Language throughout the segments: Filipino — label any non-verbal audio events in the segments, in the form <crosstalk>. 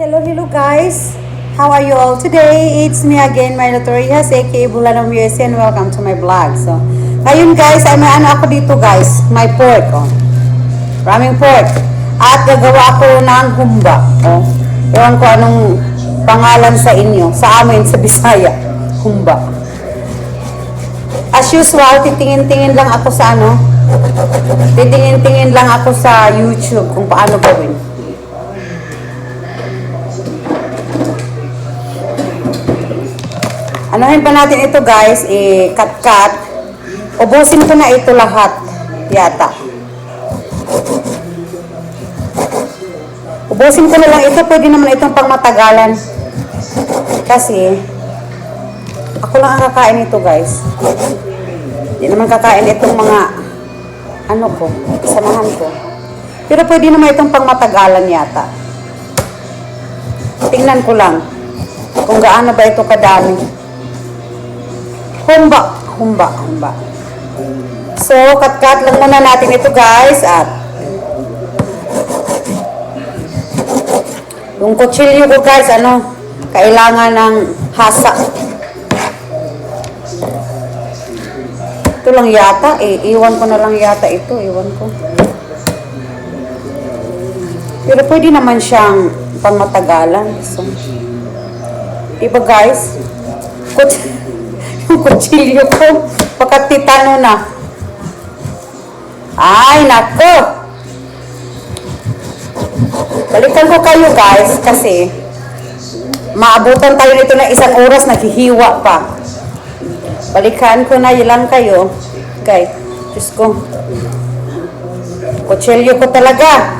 Hello, hello guys. How are you all today? It's me again, my Notorious, aka Bulanong USA and welcome to my vlog. So, ngayon guys, ay may ano ako dito guys, may pork, oh. Raming pork. At gagawa ko ng humba, oh. Ewan ko anong pangalan sa inyo. Sa amin, sa Bisaya, humba. As usual, titingin-tingin lang ako sa ano, titingin-tingin lang ako sa YouTube kung paano gawin. Anuhin pa natin ito guys, eh, cut-cut. Ubusin ko na ito lahat, yata. Ubusin ko na lang ito, pwede naman itong pangmatagalan. Kasi, ako lang ang kakain ito guys. Hindi naman kakain itong mga, ano ko, samahan ko. Pero pwede naman itong pangmatagalan yata. Tingnan ko lang kung gaano ba ito kadami. Humba, humba, humba. So, cut-cut lang muna natin ito guys at yung kutsilyo ko guys, ano, kailangan ng hasa. Ito lang yata, eh, iwan ko na lang yata ito, iwan ko. Pero pwede naman siyang pangmatagalan. So, diba guys? Kut yung <laughs> kutsilyo ko, pagkatitano na. Ay, nako! Balikan ko kayo guys, kasi maabutan tayo nito na isang oras, naghihiwa pa. Balikan ko na ilang kayo. Okay, Diyos ko. Kutsilyo ko talaga.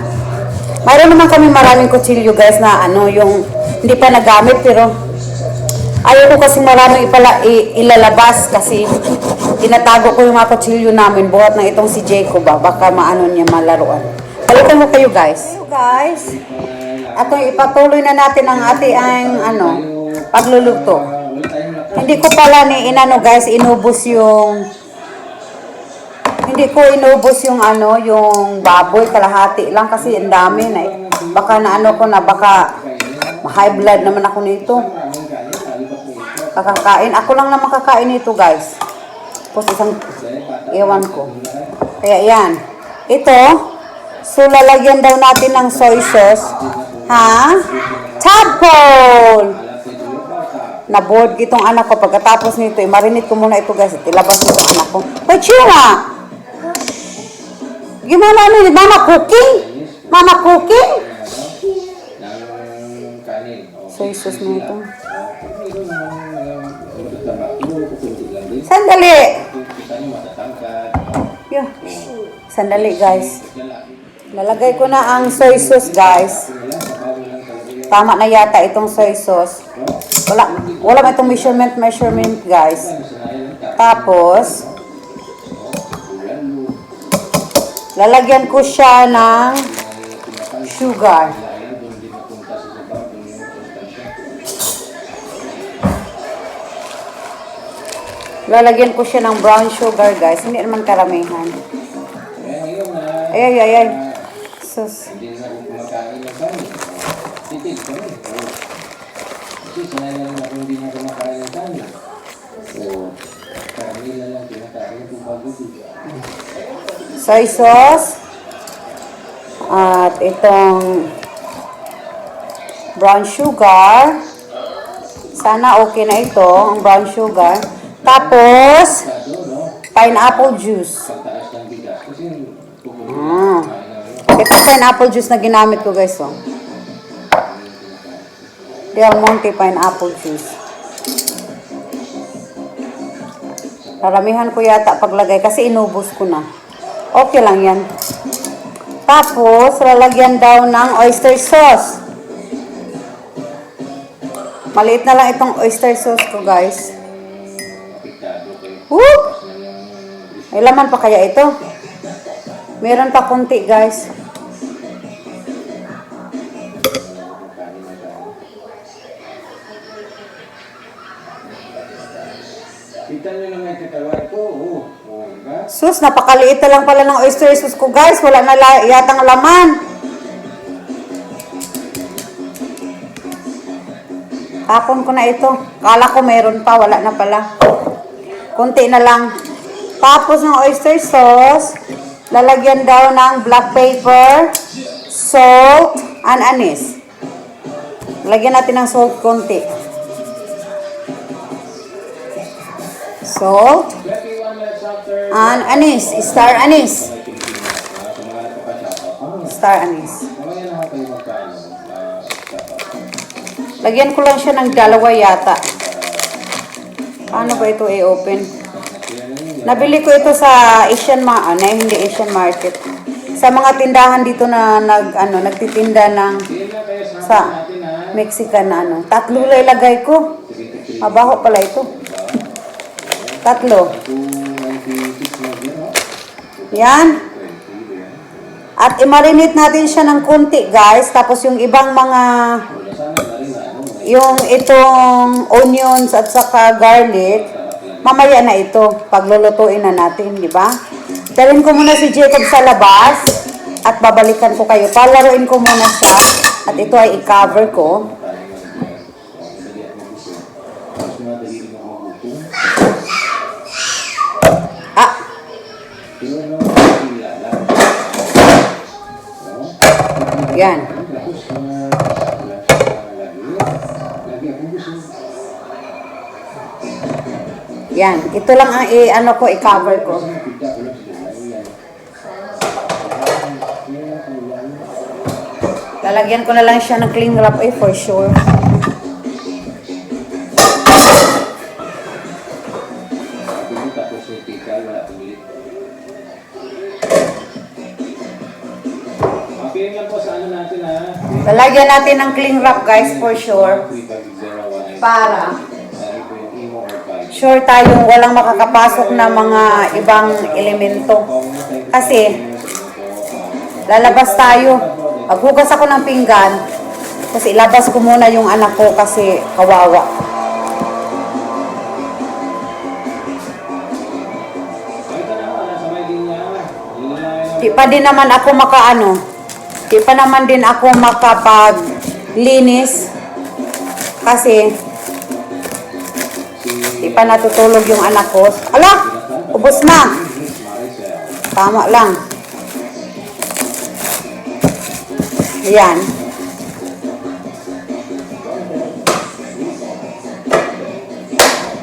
Mayroon naman kami maraming kutsilyo guys na ano, yung hindi pa nagamit pero ayaw ko kasi maraming ipala, ilalabas kasi tinatago ko yung mga kutsilyo namin buhat na itong si Jacob ba, baka maano niya malaruan. Balikan mo kayo guys. Kayo guys, at ipatuloy na natin ang ating ano, pagluluto. Hindi ko pala ni inano guys, inubos yung hindi ko inubos yung ano, yung baboy, kalahati lang kasi ang dami na eh. Baka na ano ko na, baka high blood naman ako nito. Kakakain. Ako lang naman kakain nito guys. Tapos isang, ewan ko. Kaya yan. Ito, so lalagyan daw natin ng soy sauce. Ha? Tadpole! Na-board itong anak ko. Pagkatapos nito, i-marinate ko muna ito guys. At ilabas ko sa anak ko. Hoy, Chira! Gimana ni Mama cooking? Mama cooking? Soy sauce na ito. Sandali! Yo. Sandali guys. Lalagay ko na ang soy sauce guys. Tama na yata itong soy sauce. Wala, wala itong measurement measurement guys. Tapos, lalagyan ko siya ng sugar. Lalagyan ko siya ng brown sugar guys. Hindi naman karamihan. Ay, ay, ay, ay. Sus. Kasi sanay na rin ako hindi na kumakain ng kanin. So, karami na lang kinakain bago dito. soy sauce at itong brown sugar. Sana okay na ito, ang brown sugar. Tapos, pineapple juice. Na Ito pineapple juice na ginamit ko guys, oh. Del Monte pineapple juice. Karamihan ko yata paglagay kasi inubos ko na. Okay lang yan. Tapos, lalagyan daw ng oyster sauce. Maliit na lang itong oyster sauce ko, guys. Yung May laman pa kaya ito? Meron pa konti, guys. Kita nyo naman katawan ko. Oo. Oo, diba? Sus, napakaliit na lang pala ng oyster sauce ko, guys. Wala na la- yatang laman. Tapon ko na ito. Kala ko meron pa, wala na pala. Kunti na lang. Tapos ng oyster sauce, lalagyan daw ng black pepper, salt, and anise. Lagyan natin ng salt konti. Salt, and anise, star anise. Star anise. Lagyan ko lang siya ng dalawa yata. Paano ba ito i-open? Nabili ko ito sa Asian ma ano, hindi Asian market. Sa mga tindahan dito na nag ano, nagtitinda ng sa Mexican na ano. Tatlo lang ilagay ko. Mabaho pala ito. Tatlo. 296 na din, no? Yan. 20 yan. At i-marinate natin siya ng konti, guys. Tapos yung ibang mga yung itong onions at saka garlic, mamaya na ito, paglulutuin na natin, di ba? Dalhin ko muna si Jacob sa labas at babalikan ko kayo. Palaruin ko muna siya at ito ay i-cover ko. Ah, yan. Yan. Ito lang ang i-ano ko, i-cover ko. Lalagyan ko na lang siya ng cling wrap eh, for sure. Ano. Lalagyan natin ng cling wrap, guys, for sure. 3501. Para sure tayong walang makakapasok na mga ibang elemento. Kasi, lalabas tayo. Maghugas ako ng pinggan. Kasi ilabas ko muna yung anak ko kasi kawawa. Di pa din naman ako makaano. Di pa naman din ako makapaglinis. Kasi, di pa natutulog yung anak ko. Ala! Ubus na! Tama lang. Ayan.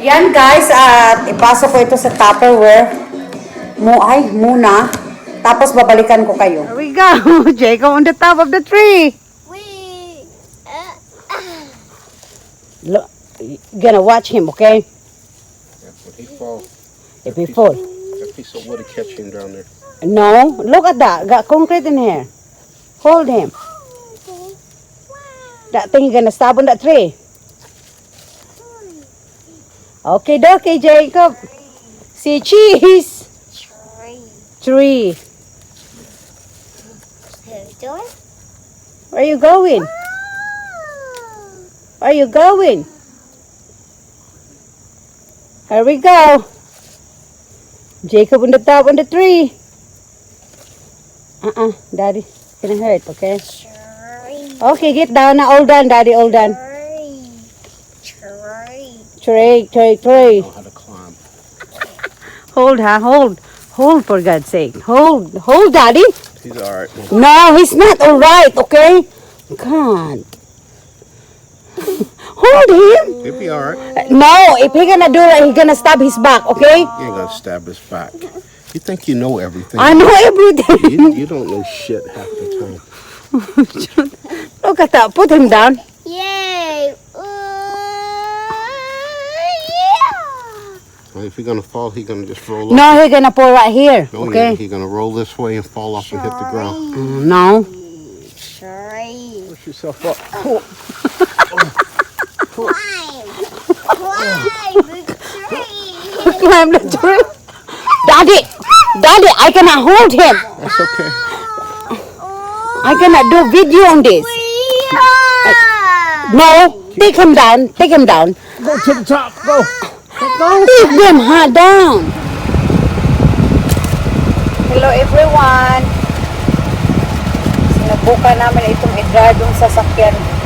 Yan guys, at ipasok ko ito sa Tupperware. Mo ay muna. Tapos babalikan ko kayo. Here we go. <laughs> Jacob on the top of the tree. Wee! Look, you gonna watch him, okay? When he fall, If he fall. that piece of wood will catch him down there. No, look at that. Got concrete in here. Hold him. That thing gonna stab on that tree. Okay, dokie, Jacob. See cheese. Tree. Tree. Where you going? Where are you going? Here we go. Jacob on the top on the tree. Uh-uh, daddy. Gonna hurt, okay? Tree. Okay, get down now. All done, daddy. All done. Tree. Tree. Tree, tree, tree. Know how to climb. Hold, huh? Hold. Hold, for God's sake. Hold. Hold, daddy. He's all right. No, he's not all right, okay? God. Hold him. He'll be all right. No, if he gonna do it, he gonna stab his back, okay? He ain't gonna stab his back. You think you know everything? I know everything. you, you don't know shit half the time. <laughs> Look at that. Put him down. Yay! Uh, yeah! Well, if you're gonna fall, he's gonna just roll up. No, he gonna pull right here, No, he okay? He's gonna roll this way and fall off and hit the ground. Mm, No. Tree. Push yourself up. Climb. <laughs> Climb the tree. Climb the tree. Daddy, Daddy, I cannot hold him. That's okay. I cannot do video on this. No, take him down. Take him down. Go to the top. Go. Take them ha, down. Hello everyone. Sinubukan namin itong i-drive yung sasakyan.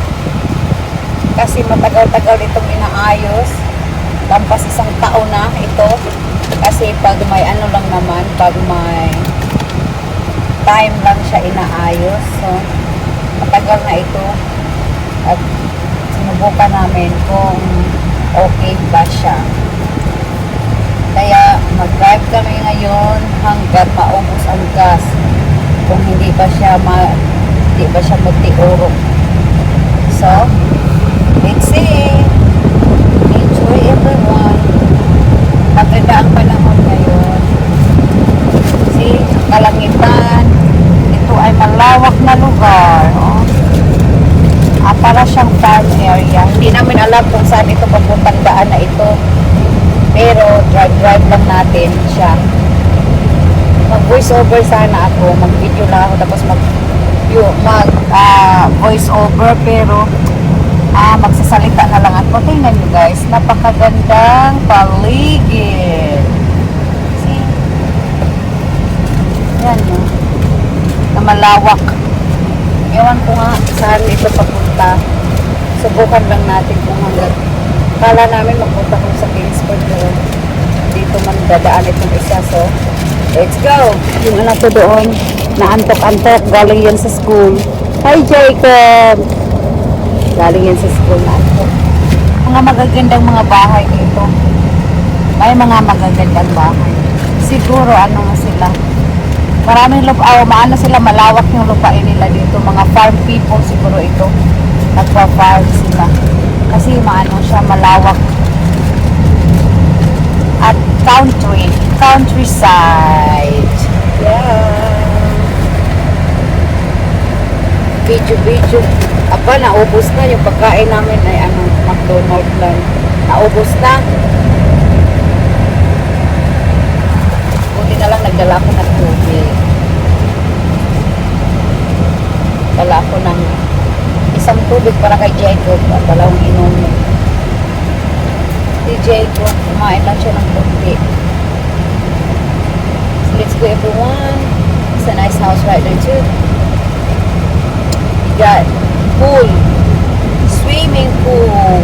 Kasi matagal-tagal itong inaayos. Lampas isang taon na ito. Kasi pag may ano lang naman, pag may time lang siya inaayos. So, matagal na ito. At sinubukan namin kung okay ba siya. Kaya mag-drive kami ngayon hanggat maubos ang gas. Kung hindi pa siya ma hindi pa siya magtiurong. So, see. Enjoy everyone. Maganda ang panahon ngayon. See, kalangitan. Ito ay malawak na lugar. Oh. Ah, area. Hindi namin kung saan ito papuntang na ito. Pero drive-drive natin siya. Mag voice over sana ako, mag video lang ako tapos mag yung mag ah, voice over pero ah magsasalita na lang ako. Tingnan nyo guys, napakagandang paligid. See? Yan no. Na malawak. Ewan ko nga saan ito papunta. Subukan lang natin kung hanggang Kala namin magpunta kung sa Kingsford pero dito man dadaan itong isa. So, let's go! Yung anak ko doon, naantok-antok, galing yan sa school. Hi, Jacob! Galing yan sa school, naantok. Mga magagandang mga bahay dito. May mga magagandang bahay. Siguro, ano nga sila, maraming lupa, oh, maano sila, malawak yung lupain nila dito. Mga farm people siguro ito. Nagpa-farm sila. Kasi maano siya, malawak. At country, countryside. Yeah. Video, video. Aba, naubos na yung pagkain namin ay ano, McDonald lang. Naubos na. Buti na lang nagdala ko ng tubig. Dala ko ng isang tubig para kay Jacob at dalawang inom. Si Jacob, kumain lang siya ng tubig. So let's go everyone. It's a nice house right there too. You got pool, swimming pool.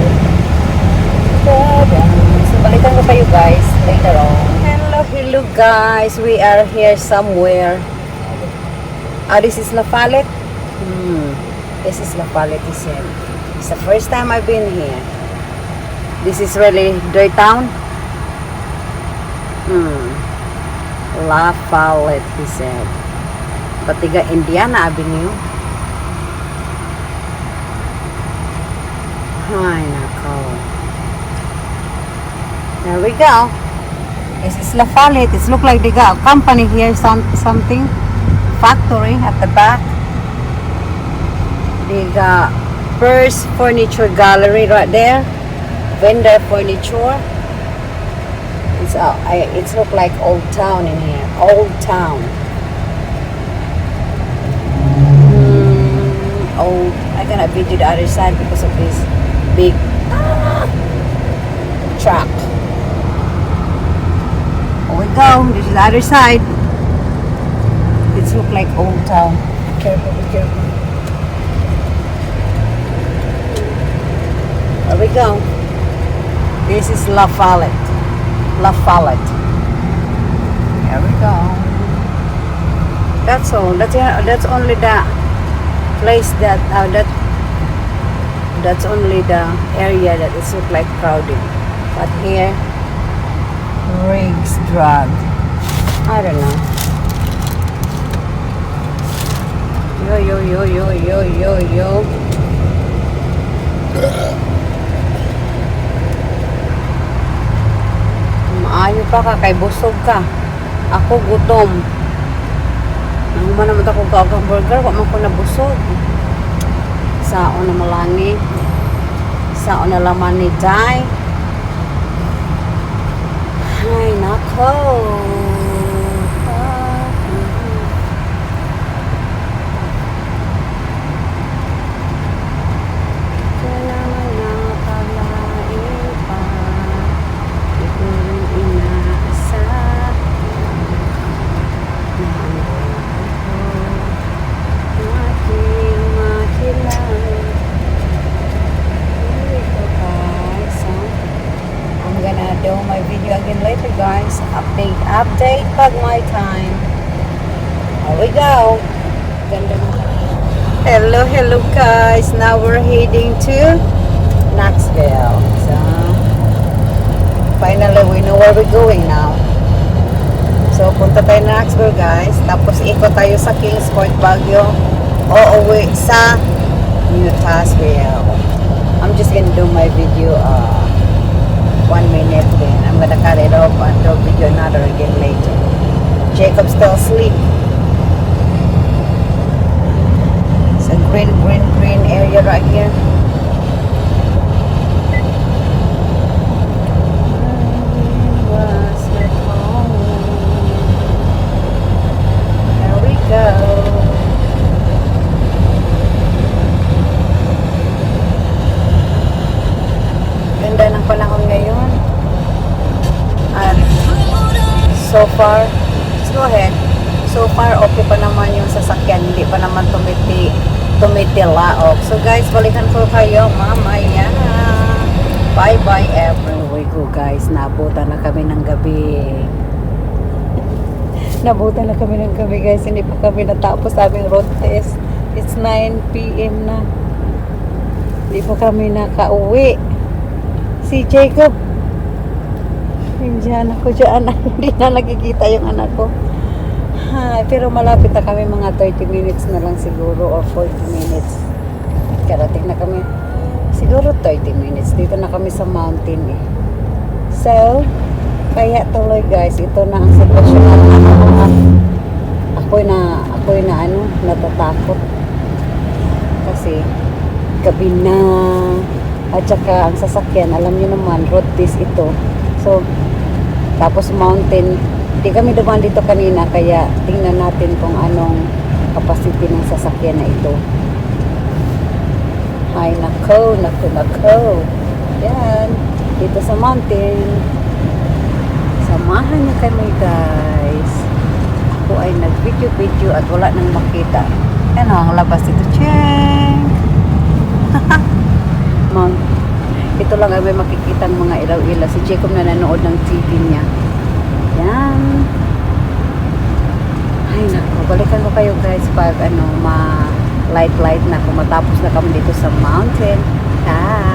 So balikan ko kayo guys later on. Hello, hello guys. We are here somewhere. Ah, this is La Follette. Hmm. This is La Follette, he said. It's the first time I've been here. This is really dirt town. Hmm. La Follette, he said. Patiga Indiana Avenue. Ay. There we go. This is La Follette. It look like they got a company here, some, something. Factory at the back. They got First Furniture Gallery right there. Vendor Furniture. It's uh, I, it's look like old town in here. Old town. Mm, old. I cannot video the other side because of this big truck. Here we go. This is the other side. It's look like old town. Be careful, be careful. There we go. This is La Follette. La Follette. There we go. That's all. That's that's only the place that uh, that that's only the area that is look like crowded. But here, rigs drug. I don't know. Yo yo yo yo yo yo yo. Maayo pa ka kay busog ka. Ako gutom. Ang man naman ako gagang burger, wa man ko nabusog. Sao na malangi. Sao na laman ni Jai. Ay, nako. Guys. Update, update pag my time. Here we go. Hello, hello guys. Now we're heading to Knoxville. So, finally we know where we're going now. So, punta tayo na Knoxville guys. Tapos ikot tayo sa Kingsport, Baguio. O uwi sa Newtasville. I'm just gonna do my video uh, one minute then I'm gonna cut it off and talk do video another again later. Jacob's still asleep. It's a green, green, green area right here. Far, let's go ahead. So far, okay pa naman yung sasakyan. Hindi pa naman tumiti, tumitilaok. So guys, balikan ko kayo mamaya. Bye-bye everywhere go guys. Nabutan na kami ng gabi. <laughs> Nabutan na kami ng gabi guys. Hindi pa kami natapos aming road test. It's 9 p.m. na. Hindi pa kami nakauwi. Si Jacob. Hindi anak ko dyan. <laughs> Hindi na nakikita yung anak ko. Ay, pero malapit na kami mga 30 minutes na lang siguro or 40 minutes. Karating na kami. Siguro 30 minutes. Dito na kami sa mountain eh. So, kaya tuloy guys, ito na ang sitwasyon ng ano ko ah. Ako'y na, ako'y na ano, natatakot. Kasi, gabi na. At saka, ang sasakyan, alam niyo naman, road test ito. So, tapos mountain, di kami dumaan dito kanina, kaya tingnan natin kung anong capacity ng sasakyan na ito. Ay, nako, nako, nako. Yan, dito sa mountain. Samahan niyo kami guys. Ako ay nag-video-video at wala nang makita. Ano ang labas dito? Cheng! <laughs> Mount. Ito lang ay may makikita ng mga ilaw-ilaw. Si Jacob na nanood ng TV niya. Yan. Ay nako, balikan ko kayo guys pag ano, ma light light na kung matapos na kami dito sa mountain. Ah.